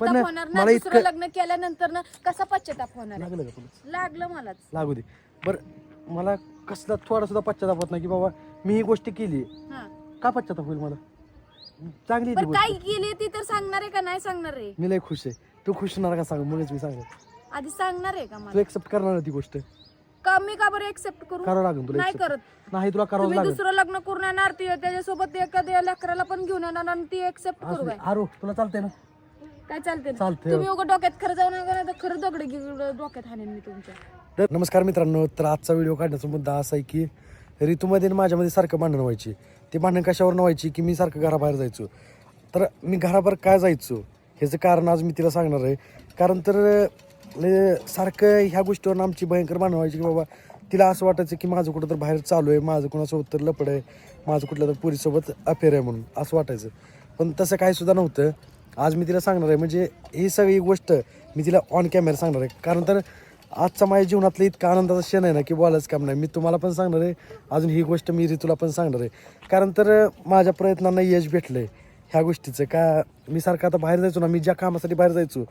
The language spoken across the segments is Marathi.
पण पश्चाताप होणार ना? मला दुसरं इतकं लग्न केल्यानंतर ना कसा पश्चाताप होणार आहे? लागलं का तुला? लागलं मलाच. लागू दे. बरं मला कसला थोडा सुद्धा पश्चाताप होत नाही की बाबा मी ही गोष्ट केली. हा. का पश्चाताप होईल मला? चांगली आहे ती पण काय गोष्ट. केली ती तर सांगणार आहे का नाही सांगणार आहे? मी लय खुश आहे. तू खुश होणार का सांग? म्हणूनच मी सांगत आधी सांगणार आहे का तू मला एक्सेप्ट करणार ती गोष्ट. का मी का बरं एक्सेप्ट करू? करावं लागेल तुला नाही accept. करत. नाही तुला करावं तुम्ही लागेल. दुसरं लग्न करून येणार ती त्याच्यासोबत एखाद्या लेकराला पण घेऊन येणार आणि ती एक्सेप्ट करू असू दे. काय आरो तुला चालतंय ना? काय चालते चालतंय. तुम्ही उगा डोक्यात खरं जाऊ नका तर खरं दगड डोक्यात हाणेन मी तुमच्या. तर नमस्कार मित्रांनो तर आजचा व्हिडिओ काढण्याचा मुद्दा असा आहे की ऋतूमध्ये आणि माझ्यामध्ये सारखं भांडण व्हायची. ते भांडण कशावर व्हायची की मी सारखं घराबाहेर जायचो. तर मी घराबाहेर काय जायचो? ह्याचं कारण आज मी तिला सांगणार आहे. कारण तर सारखं ह्या गोष्टीवर आमची भयंकर भांडण व्हायची की बाबा तिला असं वाटायचं की माझं कुठं तर बाहेर चालू आहे माझं कोणासोबत तर लपड आहे माझं कुठल्या तर पुरीसोबत अफेअर आहे म्हणून असं वाटायचं. पण तसं काही सुद्धा नव्हतं. आज मी तिला सांगणार आहे म्हणजे ही सगळी गोष्ट मी तिला ऑन कॅमेरा सांगणार आहे. कारण तर आजचा माझ्या जीवनातलं इतका आनंदाचा क्षण आहे ना की बोलायचं काम नाही. मी तुम्हाला पण सांगणार आहे अजून ही गोष्ट मी ऋतूला पण सांगणार आहे. कारण तर माझ्या प्रयत्नांना यश भेटलं आहे ह्या गोष्टीचं. का मी सारखं आता बाहेर जायचो ना मी ज्या कामासाठी बाहेर जायचो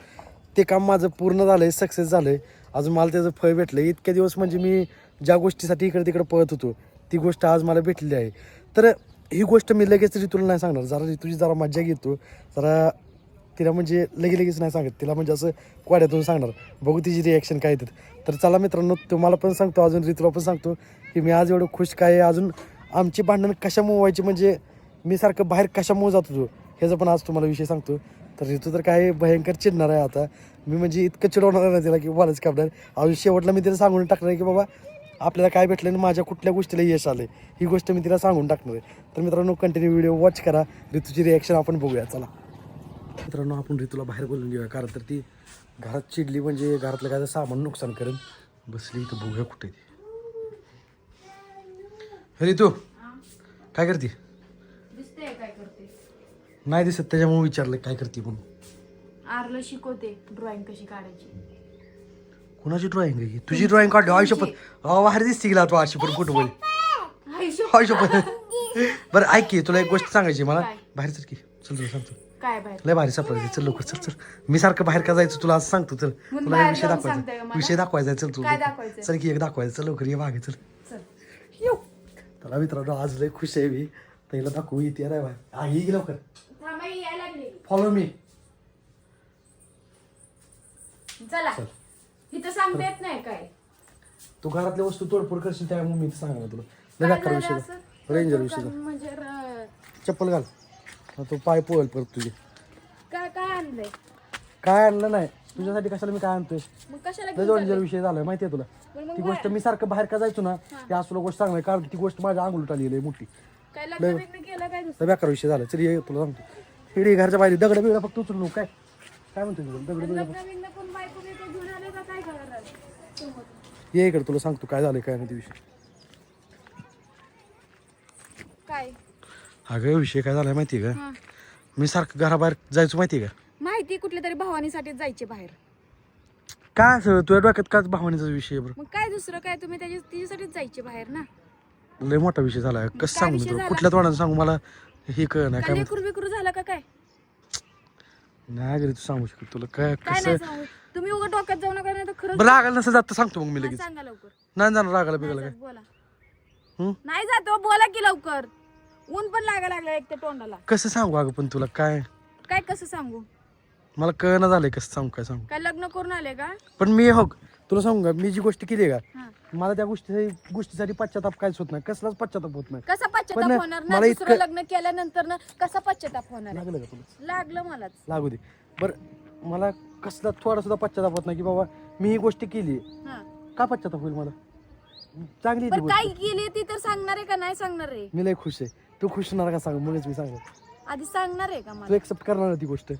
ते काम माझं पूर्ण झालं आहे सक्सेस झालं आहे अजून मला त्याचं फळ भेटलं आहे इतके दिवस म्हणजे मी ज्या गोष्टीसाठी इकडे तिकडे पळत होतो ती गोष्ट आज मला भेटलेली आहे. तर ही गोष्ट मी लगेच ऋतूला नाही सांगणार. जरा ऋतूची जरा मज्जा घेतो. जरा तिला म्हणजे लगे लगेच नाही सांगत. तिला म्हणजे असं क्वाड्यातून सांगणार. बघू तिची रिॲक्शन काय येतात. तर चला मित्रांनो तुम्हाला पण सांगतो अजून रीतूला पण सांगतो की मी आज एवढं खुश काय आहे अजून आमची भांडणं कशामुळे व्हायची म्हणजे मी सारखं बाहेर कशामुळे जात होतो ह्याचा पण आज तुम्हाला विषय सांगतो. तर ऋतू तर काय भयंकर चिडणार आहे आता. मी म्हणजे इतकं चिडवणार आहे ना तिला की बोलायचं कापणार अजून शेवटला मी तिला सांगून टाकणार आहे की बाबा आपल्याला काय भेटलं आणि माझ्या कुठल्या गोष्टीला यश आलं ही गोष्ट मी तिला सांगून टाकणार आहे. तर मित्रांनो कंटिन्यू व्हिडिओ वॉच करा. ऋतूची रिॲक्शन आपण बघूया. चला. मित्रांनो आपण ऋतूला बाहेर बोलून घेऊया. कारण तर ती घरात चिडली म्हणजे घरातलं काय सामान नुकसान करेल. बसली तर बघूया कुठे ती. अरे तू काय करते? नाही दिसत त्याच्यामुळे विचारलं काय करते म्हणून. आरला शिकवते ड्रॉइंग कशी काढायची. कुणाची ड्रॉइंग रे तुझी ड्रॉइंग काढली आयुष्य पण अहो, बाहेर दिसते गेला तू आयुष्य पण कुठं बोल आयुष्य पण बरं ऐक की तुला एक गोष्ट सांगायची मला? बाहेर चल की चल तुला सांगतो. काय बाहेर? लय भारी सरप्राईज चल लवकर चल चल. मी सारखं बाहेर का जायचं? तुला आज सांगतो चल. मग तुला बाहेर विषय जाऊन सांगताय का दाखवायचा मला? विषय दाखवायचा चल तू. काय? चल की एक दाखवायचं. चल लवकर ये मागे चल. चल. त्याला मित्रांनो आज लय खुश आहे मी. पहिला दाखवू येते नाही बाहेर. हा ये की लवकर. थांबा ही यायला लागली. फॉलो मी चला. इथं सांगता येत नाही काय? तू घरातल्या वस्तू तोडफोड करशील त्यामुळे मी सांगणार तुला. लय काय बेकार झालं विषय असं? रेंजर विषय म्हणजे र- चप्पल घाल. हा, तो पाय पोळल परत तुझे. काय काय आणलंय? काय आणलं नाही. तुझ्यासाठी कशाला मी काय आणतोय? मग कशाला लय घेऊन? विषय झालाय माहितीये तुला? पण मग ती गोष्ट मी सारखं बाहेर का जायचो ना ती तुला गोष्ट सांगणार कारण ती गोष्ट माझ्या अंगलूट आली आहे मोठी. काय लग्न बिग्न केलं काय दुसरं? तर बेकार विषय झाला. चल ये तुला सांगतो. इकडे घरच्या बाहेर दगड बिगड फक्त उचलू नको काय? काय म्हणतो तुला दगड बिगड लग्न बिग्न पण बायको बियको घेऊन आले का काय करणार समोर. ये इकडे तुला सांगतो काय झालं काय नाही ते विषय. काय? अगं विषय काय झालाय माहितीये का? हा. मी सारखं घराबाहेर जायचो माहितीये का? माहिती कुठल्या तरी भावानीसाठी जायचे बाहेर. काय असं? तुझ्या डोक्यात काच भावनेचा विषय आहे बरं. मग काय दुसरं काय? तुम्ही त्याच्या तिच्यासाठीच जायचे बाहेर ना. लय मोठा विषय झालाय. कसं काय सांगू विषय तुला? झाला? कुठल्या तोंडाने सांगू मला? हे कळ नाही काय काय लेकरू बिकरू झालं का काय? नाही घरी तू सांगू शकत तुला. काय काय कसं? नाही सांगू? तुम्ही उगा डोक्यात जाऊ नका नाही तर खरंच बरं रागायला नसं जात तर सांगतो मग मी हा, लगेच. सांगा लवकर. नाही जाणार रागायला नाही बिगायला जात, बोला. हं? नाही जातो बोला की लवकर. ऊन पण लागा लागला एक त्या तोंडाला. कसं सांगू अगं पण तुला काय? काय कसं सांगू? मला कळणं झालंय कसं सांगू काय सांगू? काय लग्न करून आले का? पण मी हो तुला सांगू का मी जी गोष्ट केली का हा. मला त्या गोष्टी गोष्टीसाठी पश्चाताप काहीच होत नाही कसलाच पश्चाताप होत नाही. कसा पश्चाताप पण होणार ना? मला दुसरं इतकं- लग्न केल्यानंतर ना कसा पश्चाताप होणार? आहे? लागलं का तुला? लागलं मलाच. लागू दे. बरं मला कसला थोडा सुद्धा पश्चाताप होत नाही की बाबा मी ही गोष्ट केली हा. का पश्चाताप होईल मला? चांगली आहे ती पण गोष्ट. काय केली ती तर सांगणार आहे का नाही सांगणार? आहे मी लय खुश आहे. तू खुश होणार का सांग? म्हणूनच मी सांगत आधी सांगणार आहे का तू मला एक्सेप्ट करणार ती गोष्ट.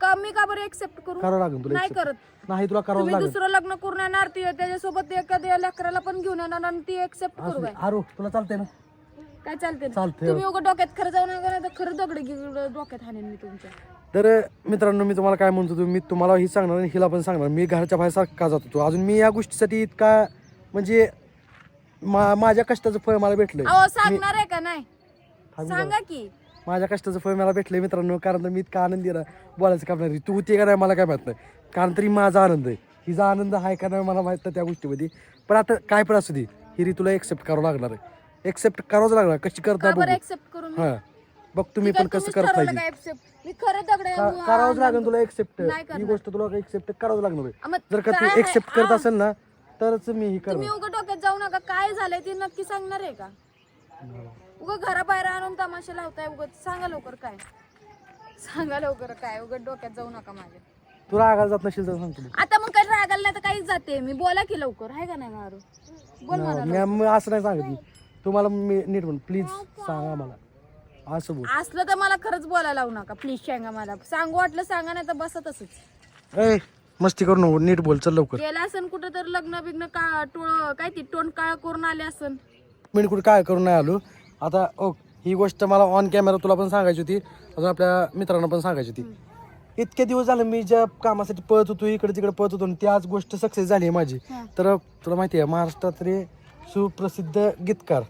का मी का बरं एक्सेप्ट करू? करावं लागेल तुला नाही accept. करत. नाही तुला करावं तुम्ही लागेल. दुसरं लग्न करून येणार ती त्याच्यासोबत एखाद्या लेकराला पण घेऊन येणार आणि ती एक्सेप्ट असू करू दे. काय आरो तुला चालतंय ना? काय चालते चालतंय. तुम्ही उगा डोक्यात खरं जाऊ नका नाही तर खरं दगड घेऊन डोक्यात हाणेन मी तुमच्या. तर मित्रांनो मी तुम्हाला काय म्हणतो मी तुम्हाला ही सांगणार आणि हिला पण सांगणार. मी घराच्या बाहेर सारखं का जात होतो अजून मी या गोष्टीसाठी इतका म्हणजे मा- माझ्या कष्टाचं फळ मला भेटलंय. अहो सांगणार आहे का? नाही. थांब सांगा की. माझ्या कष्टाचं फळ मला भेटलं मित्रांनो कारण तर मी इतका आनंदी ना बोलायचं काम नाही. तू होती का नाही मला काय माहीत नाही. कारण तरी माझा आनंद आहे. हिचा आनंद आहे का नाही मला माहीत नाही त्या गोष्टीमध्ये. पण आता काय पण असू दे हिरी तुला एक्सेप्ट करावं लागणार आहे. एक्सेप्ट करावंच लागणार. कशी करता बरं बघू. एक्सेप्ट करून मी? हा. बघ तुम्ही पण कसं तुम्हीच करता ठरवलं येईल का accept? मी खरं दगड का- करावंच लागेल तुला एक्सेप्ट नाही ही करणार. गोष्ट तुला एक्सेप्ट करावंच लागणार आहे. मग जर का काय तू? एक्सेप्ट करत असेल ना तरच मी ही तुम्ही करणार. उगा डोक्यात जाऊ नका. काय झालंय ते नक्की सांगणार आहे का? उगा घराबाहेर आणून तमाशा लावताय उगा सांगा लवकर काय. सांगा लवकर काय उगा डोक्यात जाऊ नका माझ्या. तू रागाला जात नसेल तर सांगतो मी. आता मग काही रागायला नाही तर काहीच जाते. मी बोला की लवकर आहे का नाही मारू? बोल मला मी मी असं नाही सांगत मी तुम्हाला मी नीट म्हण प्लीज सांगा मला. असं बोल. असलं तर मला खरंच बोलायला लावू नका. प्लीज सांगा मला. सांगू वाटलं सांगा नाही तर बसा तसंच ए मस्ती करू नको. नीट बोल चल लवकर. गेला असन कुठं तर लग्न बिग्न का टोळ काय ती तोंड काळ करून आले असन. मी कुठे काय करून नाही आलो. आता ओ ही गोष्ट मला ऑन कॅमेरा तुला पण सांगायची होती. अजून आपल्या मित्रांना पण सांगायची होती. इतके दिवस झाले मी ज्या कामासाठी पळत होतो इकडे तिकडे पळत होतो आणि ती आज गोष्ट सक्सेस झाली आहे माझी. तर तुला माहिती आहे महाराष्ट्रातले सुप्रसिद्ध गीतकार.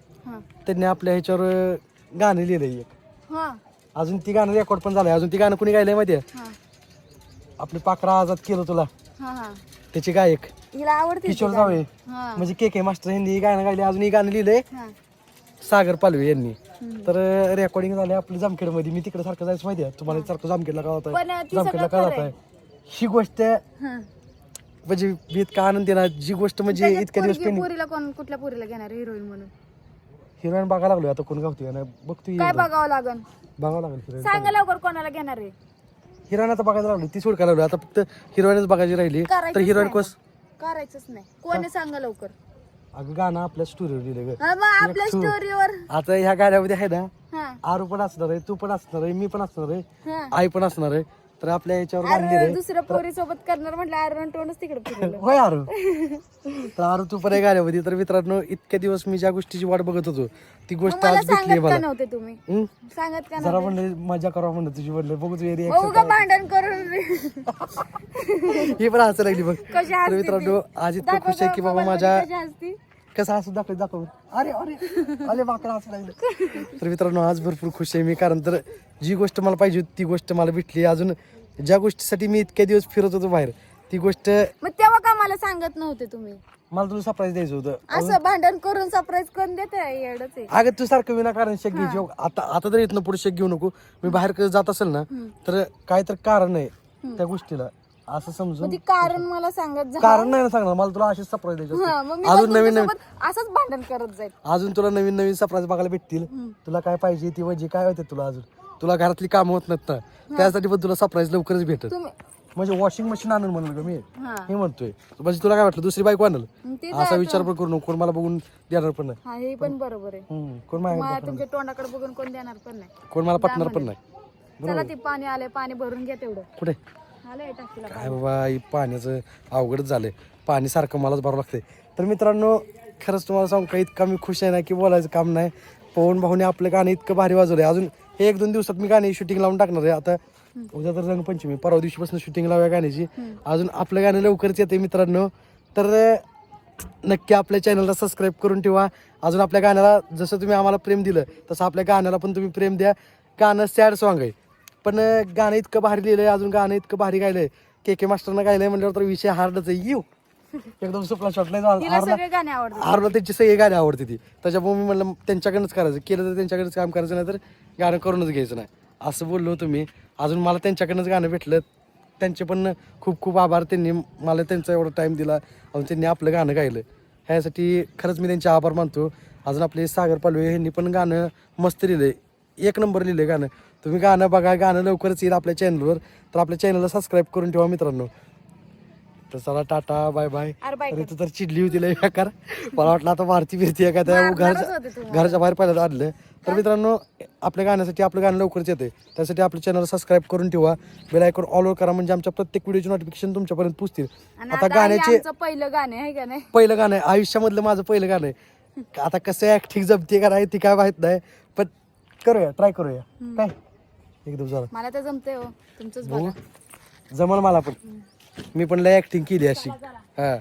त्यांनी आपल्या ह्याच्यावर गाणं लिहिलंय एक. अजून ती गाणं रेकॉर्ड पण झालंय. अजून ती गाणं कुणी गायलंय माहिती आहे? हा. आपले पाकरा आजाद केलं तुला. त्याचे गायक. किशोर. जावळे. म्हणजे के के मास्टर यांनी ही गाणं गायले अजून ही गाणं लिहिलंय. सागर पालवे यांनी. तर रेकॉर्डिंग झाले आपल्या जामखेडमध्ये. मी तिकडे सारखं जायचं माहिती आहे तुम्हाला सारखं जामखेडला का होत पण ती जामखेडला सगळं का खरं जात आहे. ही गोष्ट हा. म्हणजे मी इतका आनंद आहे ना जी गोष्ट म्हणजे त्याच्यात इतक्या दिवस पोरगी- पेंडिंग पोरीला कोण कुठल्या पोरीला घेणार हिरोईन म्हणून? हिरोईन बघायला लागलो आता कोण गावती बघतो काय बघावं लागन? बघावं लागेल हिरोईन सांगा लवकर कोणाला घेणार आहे. हिरोईन आता बघायला लागलो ती सोडकायला लागलो आता फक्त हिरोईनच बघायची राहिली. तर करायचंच हिरोईन नाही. कस करायचंच नाही. कोणी सांगा लवकर? अगं गाणं आपल्या स्टोरीवर लिहिलं ग. आपल्या एक तू. स्टोरीवर आता ह्या गाण्यामध्ये आहे ना हा. आरू पण असणार आहे तू पण असणार आहे मी पण असणार आहे हा. आई पण असणार आहे. तर आपल्या याच्यावर अरे दुसऱ्या पोरी सोबत करणार म्हटलं अरे तोंडच तिकडे फिरवलं. होय आरू. तर आरू तू पण आहे गाण्यामध्ये तर मित्रांनो इतक्या दिवस मी ज्या गोष्टीची वाट बघत होतो ती गोष्ट आज भेटली मला. नव्हते तुम्ही? हं? सांगत का जरा म्हणलं मजा करा म्हणलं तुझी म्हणलं. बघू तुझी उगा भांडण करून ही पण हसायला लागली बघ. कशी तर हसते मित्रांनो? आज इतकं खुश आहे की बाबा माझ्या मध्ये कशी हसती? कसं हसू दाखव दाखव. अरे अरे अरे माकडा हसू लागलं. तर मित्रांनो आज भरपूर खुश आहे मी कारण तर जी गोष्ट मला पाहिजे होती ती गोष्ट मला भेटली. अजून ज्या गोष्टीसाठी मी इतक्या दिवस फिरत होतो बाहेर ती गोष्ट मग तेव्हा का मला सांगत नव्हते तुम्ही? मला तुला सरप्राईज द्यायचं होतं. असं भांडण करून सरप्राईज करून देते आहे. अगं तू सारखं विनाकारण शेक घ्यायची. आता आता तर इथनं पुढे शेक घेऊ नको. मी बाहेर जात असेल ना तर काय तर कारण आहे त्या गोष्टीला. असं समजून मग ती कारण मला सांगत जा. कारण नाही ना सांगणार. मला तुला अशीच सरप्राईज द्यायची हा, होती. मग मी अजून नवीन नवीन तुमच्यासोबत असंच भांडण करत जाईल. अजून तुला नवीन नवीन सरप्राईज बघायला भेटतील. तुला काय पाहिजे ती वजी काय होते तुला अजून? तुला घरातली कामं होत नाहीत ना. त्यासाठी पण तुला सरप्राईज लवकरच भेटत तुम्ही म्हणजे वॉशिंग मशीन आणून म्हणलं का मी. हा. हे म्हणतोय. म्हणजे तुला काय वाटलं दुसरी बाईक आणल? ते असा विचार पण करू नको कोण मला बघून देणार पण नाही. हा हे पण बरोबर आहे. हम्म, कोण माझ्या मला तुमच्या तोंडाकडे बघून कोण देणार पण नाही. कोण मला पटणार पण नाही. चला ते पाणी आले पाणी भरून घ्या तेवढं. कुठे? आलंय टाकीला काय बाबा ही पाण्याचं अवघडच झालंय. पाणी सारखं मलाच भरावं लागतंय. तर मित्रांनो खरंच तुम्हाला सांगू का इतका मी खुश आहे ना की बोलायचं काम नाही. पवन भाऊने आपलं गाणं इतकं भारी वाजवलंय. अजून हे एक दोन दिवसात मी गाणी शूटिंग लावून टाकणार आहे. आता उद्या तर रंगपंचमी. परवा दिवशीपासून शूटिंग लावूया गाण्याची. अजून आपलं गाणं लवकरच येते मित्रांनो. तर नक्की आपल्या चॅनलला सबस्क्राईब करून ठेवा. अजून आपल्या गाण्याला जसं तुम्ही आम्हाला प्रेम दिलं तसं आपल्या गाण्याला पण तुम्ही प्रेम द्या. गाणं सॅड सॉन्ग आहे. पण गाणं इतकं भारी लिहिलंय अजून गाणं इतकं भारी गायलंय. के के मास्टरनं गायलंय म्हणल्यावर तर विषय हार्डच आहे. येऊ एकदम सुपला शॉट नाही हारला हारला त्यांची सगळी गाणी आवडते ती. त्याच्यामुळे मी म्हणलं त्यांच्याकडनंच करायचं. केलं तर त्यांच्याकडेच काम करायचं नाही तर गाणं करूनच घ्यायचं नाही. असं बोललो मी. अजून मला त्यांच्याकडनंच गाणं भेटलं. त्यांचे पण खूप खूप आभार. त्यांनी मला त्यांचा एवढा टाईम दिला. अजून त्यांनी आपलं गाणं गायलं. ह्यासाठी खरंच मी त्यांचे आभार मानतो. अजून आपले सागर पालवे यांनी पण गाणं मस्त लिहिलंय. एक नंबर लिहिलंय गाणं. तुम्ही गाणं बघा. गाणं लवकरच येईल आपल्या चॅनलवर तर आपल्या चॅनलला सबस्क्राईब करून ठेवा मित्रांनो. तर चला टाटा बाय बाय. अरे बाय अरे तू तर चिडली होती लय बेकार मला वाटलं आता भारती फिरती आहे का त्या घरच्या. घरच्या बाहेर पहिल्यांदा आणलं. तर मित्रांनो आपल्या गाण्यासाठी आपलं गाणं लवकरच येते त्यासाठी आपल्या चॅनल सबस्क्राईब करून ठेवा. बेल आयकॉन ऑल करा म्हणजे आमच्या प्रत्येक व्हिडिओची नोटिफिकेशन तुमच्यापर्यंत पोहोचतील. आता गाण्याचे पहिलं गाणं आहे का नाही? पहिलं गाणं आहे. आयुष्यामधलं माझं पहिलं गाणं आहे. आता कसं ऍक्टिंग जमते का नाही ती काय माहीत नाही. पण करूया ट्राय करूया. काय? एकदम जरा. मला तर जमते हो. बघा. जमल मला पण. मी पण लय ऍक्टिंग केली अशी. हा.